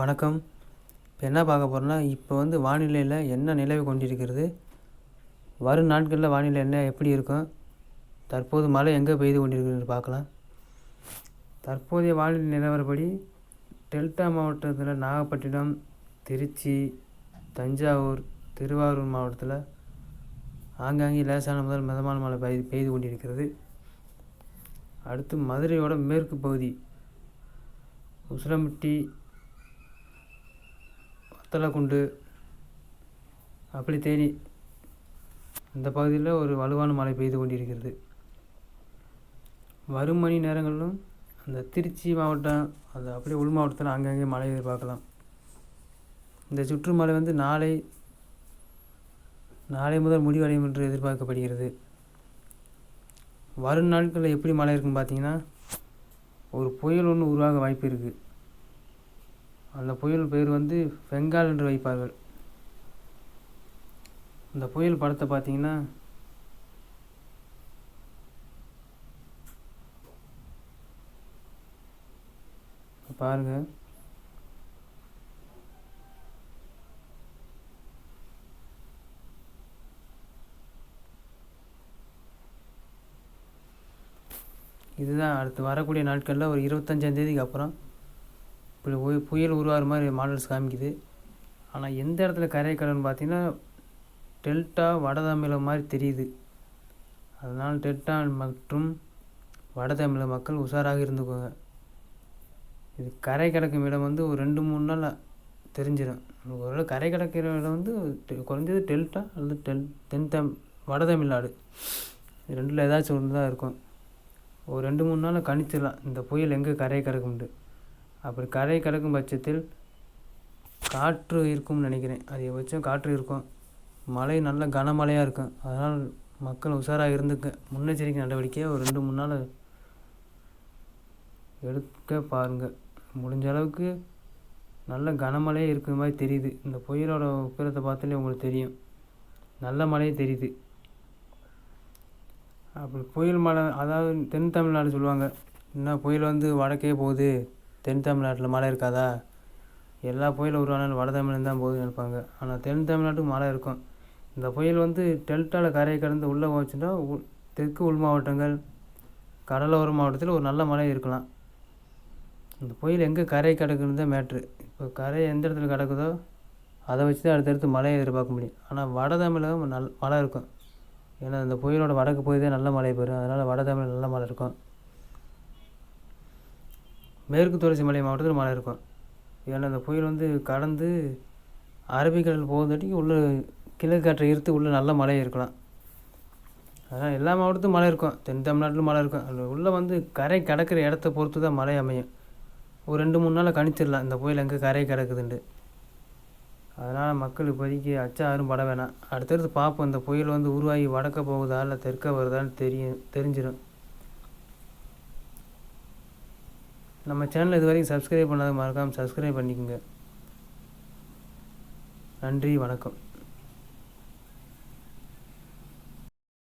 வணக்கம். இப்போ என்ன பார்க்க போகிறோன்னா இப்போ வந்து வானிலையில் என்ன நிலவி கொண்டிருக்கிறது? வரும் நாட்களில் வானிலை என்ன எப்படி இருக்கும்? தற்போது மழை எங்கே பெய்து கொண்டிருக்கிறது பார்க்கலாம். தற்போதைய வானிலை நிலவரப்படி டெல்டா மாவட்டத்தில் நாகப்பட்டினம் திருச்சி தஞ்சாவூர் திருவாரூர் மாவட்டத்தில் ஆங்காங்கே லேசான முதல் மிதமான மழை பெய்து பெய்து கொண்டிருக்கிறது. அடுத்து மதுரையோட மேற்கு பகுதி உசிலம்பட்டி வத்தலக்குண்டு அப்படி தேனி. இந்த பகுதியில் ஒரு வலுவான மழை பெய்து கொண்டிருக்கிறது. வரும் மணி நேரங்களிலும் அந்த திருச்சி மாவட்டம் அது அப்படியே உள் மாவட்டத்தில் அங்கங்கே மழை எதிர்பார்க்கலாம். இந்த சுற்றுமழை வந்து நாளை நாளை முதல் முடிவடையும் என்று எதிர்பார்க்கப்படுகிறது. வரும் நாட்களில் எப்படி மழை இருக்குன்னு பார்த்தீங்கன்னா ஒரு புயல் ஒன்று உருவாக வாய்ப்பு இருக்குது அந்த புயல் பேர் வந்து பெங்கால் என்று வைப்பார்கள். அந்த புயல் படத்தை பார்த்தீங்கன்னா பாருங்க. இதுதான் அடுத்து வரக்கூடிய நாட்களில் ஒரு இருபத்தஞ்சாந்தேதிக்கு அப்புறம் இப்படி புயல் உருவாகிற மாதிரி மாடல்ஸ் காமிக்குது. ஆனால் எந்த இடத்துல கரை கடல்னு பார்த்தீங்கன்னா டெல்டா வட மாதிரி தெரியுது. அதனால் டெல்டா மற்றும் வடதமிழ மக்கள் உஷாராக இருந்துக்கோங்க. இது கரை கிடக்கும் இடம் வந்து ஒரு ரெண்டு மூணு நாள் தெரிஞ்சிடும். ஒரு கரை கிடக்கிற இடம் வந்து குறைஞ்சது டெல்டா அல்லது டெல் தென் தம் வட தமிழ்நாடு. இது ரெண்டில் ஏதாச்சும் ஒன்று தான் இருக்கும். ஒரு ரெண்டு மூணு நாள் கணிச்சிடலாம். இந்த புயல் எங்கே கரை கிடக்கும்ட்டு அப்படி கரை கிடக்கும் பட்சத்தில் காற்று இருக்கும்னு நினைக்கிறேன். அதிகபட்சம் காற்று இருக்கும். மழை நல்ல கனமழையாக இருக்கும். அதனால் மக்கள் உஷாராக இருந்துக்க முன்னெச்சரிக்கை நடவடிக்கையை ஒரு ரெண்டு மூணு நாள் எடுக்க பாருங்கள் முடிஞ்ச அளவுக்கு நல்ல கனமழையே இருக்கிற மாதிரி தெரியுது. இந்த புயலோட உக்கிரத்தை பார்த்தாலே உங்களுக்கு தெரியும். நல்ல மழையே தெரியுது. அப்படி புயல் மழை அதாவது தென் தமிழ்நாடு சொல்லுவாங்க. என்ன புயல் வந்து வடக்கே போகுது. தென் தமிழ்நாட்டில் மழை இருக்காதா? எல்லா புயலும் உருவானாலும் வட தமிழன் தான் போகுதுன்னு நினைப்பாங்க. ஆனால் தென் தமிழ்நாட்டுக்கு மழை இருக்கும். இந்த புயல் வந்து டெல்டாவில் கரையை கடந்து உள்ளே போச்சுன்னா உள் தெற்கு உள் மாவட்டங்கள் கடலோர மாவட்டத்தில் ஒரு நல்ல மழை இருக்கலாம். இந்த புயல் எங்கே கரை கிடக்குன்னு தான் மேட்ரு இப்போ கரை எந்த இடத்துல கிடக்குதோ அதை வச்சு தான் அடுத்தடுத்து மழையை எதிர்பார்க்க முடியும். ஆனால் வட தமிழகம் நல் மழை இருக்கும். ஏன்னா அந்த புயலோட வடக்கு போய் தான் நல்ல மழை பெறும் அதனால் வட தமிழ் நல்ல மழை இருக்கும். மேற்கு தொடர்ச்சி மலை மாவட்டத்தில் மழை இருக்கும். ஏன்னா அந்த புயல் வந்து கடந்து அரபிக்கடல் போகிறதாட்டிக்கு உள்ளே கிழக்கு காற்றை ஈர்த்து உள்ளே நல்ல மழை இருக்கலாம். அதனால் எல்லா மாவட்டத்தும் மழை இருக்கும். தென் தமிழ்நாட்டிலும் மழை இருக்கும். அது உள்ளே வந்து கரை கடக்கிற இடத்த பொறுத்து தான் மழை அமையும். ஒரு ரெண்டு மூணு நாளில் கணிச்சிடலாம். இந்த புயல் எங்கே கரை கிடக்குதுன்ட்டு. அதனால் மக்கள் இப்போதைக்கு அச்சா யாரும் பட வேணாம். அடுத்தடுத்து பார்ப்போம். இந்த புயல் வந்து உருவாகி வடக்க போகுதா இல்லை தெற்க வருதான்னு தெரியும் தெரிஞ்சிடும் நம்ம சேனல் இது வரைக்கும் சப்ஸ்கிரைப் பண்ணாத மறக்காமல் சப்ஸ்கிரைப் பண்ணிக்கோங்க. நன்றி வணக்கம்.